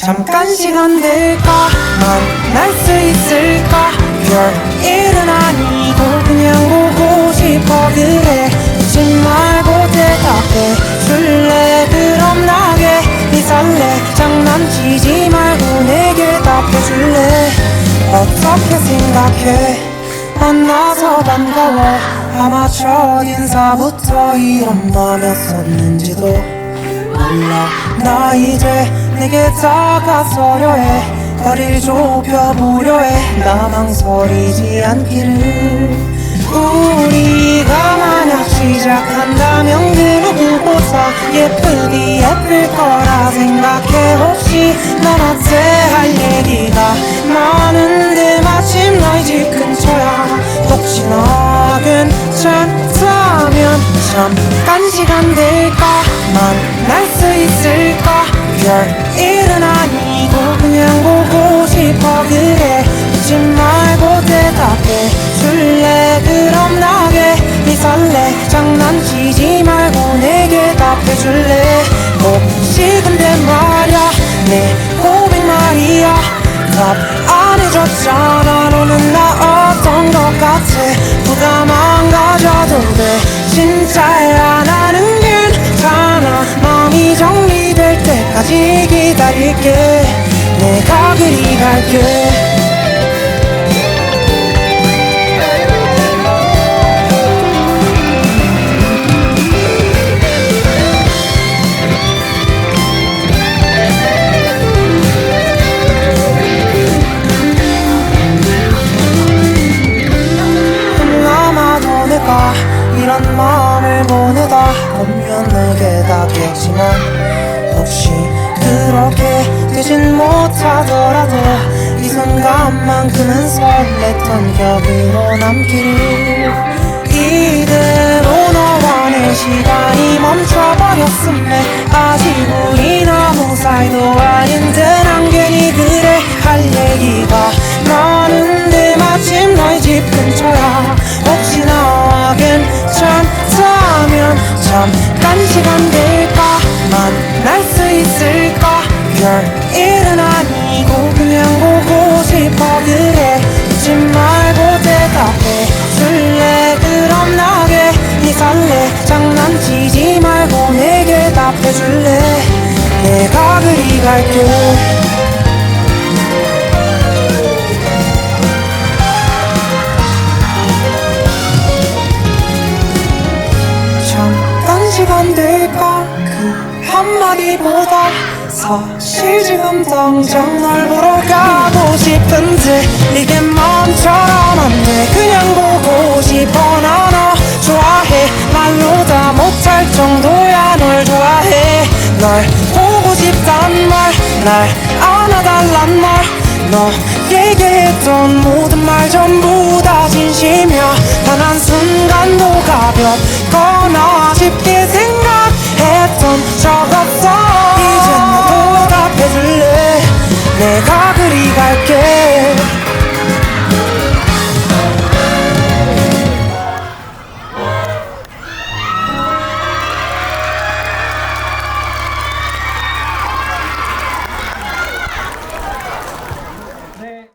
잠깐 시간 될까? 만날 수 있을까? 별 일은 아니고 그냥 보고 싶어 그래. 묻지 말고 대답해. 줄래 그럼 나게 네 설레 장난치지 말고 내게 답해줄래? 어떻게 생각해? 만나서 반가워. 아마 첫 인사부터 이런 맘이었었는지도 몰라. 나 이제 내게 다가서려 해. 거리를 좁혀보려 해. 나만 서리지 않기를. 우리가 만약 시작한다면 그 누구보다 예쁘디 예쁠 거라 생각해 혹시 너한테 할 얘기가 많은데 마침 너희 집 근처야. 혹시나 괜찮다면 잠깐 시간 될까 만 날 수 있을까? 별 일은 아니고 그냥 보고 싶어 그래. 묻지 말고 대답해. 줄래 그럼 나게. 네 설레 장난치지 말고 내게 답해줄래? 혹시 근데 말야. 내 고백 말이야. 답 안 해줬잖아. 너는 나 어떤 것 같아? 부담 안 가져도 돼. 진짜 때까지 기다릴게. 내가 그리 갈게. 이런 마음을 보내다 보면 내게 닿겠지만 혹시 되진 못하더라도 이 순간만큼은 설렜던 기억으로 남기를 이대로 너와 내 시간이 멈춰버렸음에 아직 우린 아무 사이도 별일은 아니고 그냥 보고 싶어 그래. 묻지 말고 대답해. 줄래 그럼 나게 네 설레 장난치지 말고 내게 답해줄래. 내가 그리 갈게 한마디보다 사실 지금 당장 널 보러 가고 싶은데 이게 마음처럼 안돼. 그냥 보고 싶어. 나 너 좋아해. 말로 다 못할 정도야 널 좋아해. 널 보고 싶단 말 날 안아달란 말. 너에게 했던 모든 말